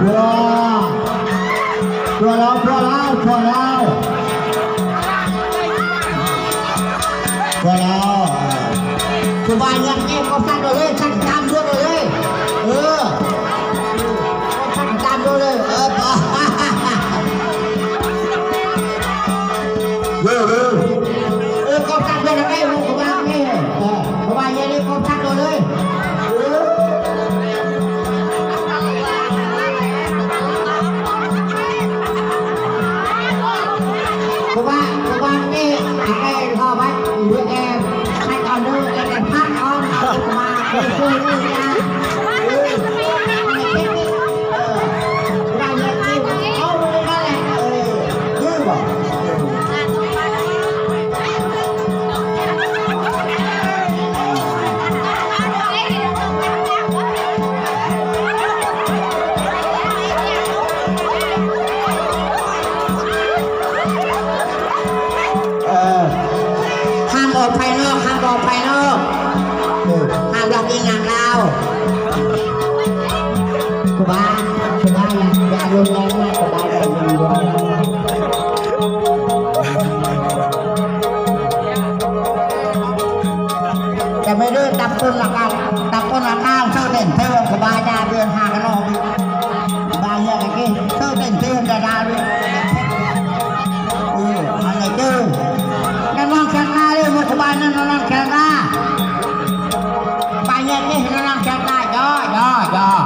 ชัวร์แล้วชัวร์แล้วชัวร์แล้วชัวร์แล้วสบายยังเองก็สั่งเลยสั่งตามด้วยเลยเออสั่งตามด้วยเลยเออเร็วเร็วเออก็สั่งด้วยนะไอ้ลูกสบายนี่เออสบายยังนี่ก็สั่งเลยเออ Thank you. บายสบายอย่าอย่ารุนแรงมากสบายอย่ารุนแรงจะไม่เลื่อนตับต้นละกันตับต้นละก้าวเท่าเด่นเท่าสบายดาเดือนหากันออกอีกสบายเยอะกันกี่เท่าเด่นเท่าดาดาด้วย Ừ, anh này chứ nó non kẹt ra đi một cái bài nó nó non kẹt ra bài nhật đi nó non kẹt ra đó đó đó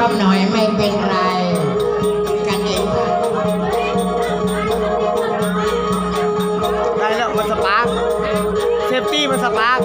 ร่หน่อยไม่เป็นไรกันเองได้แล้วมันสปาร์คเซฟตี้มันสปาร์ค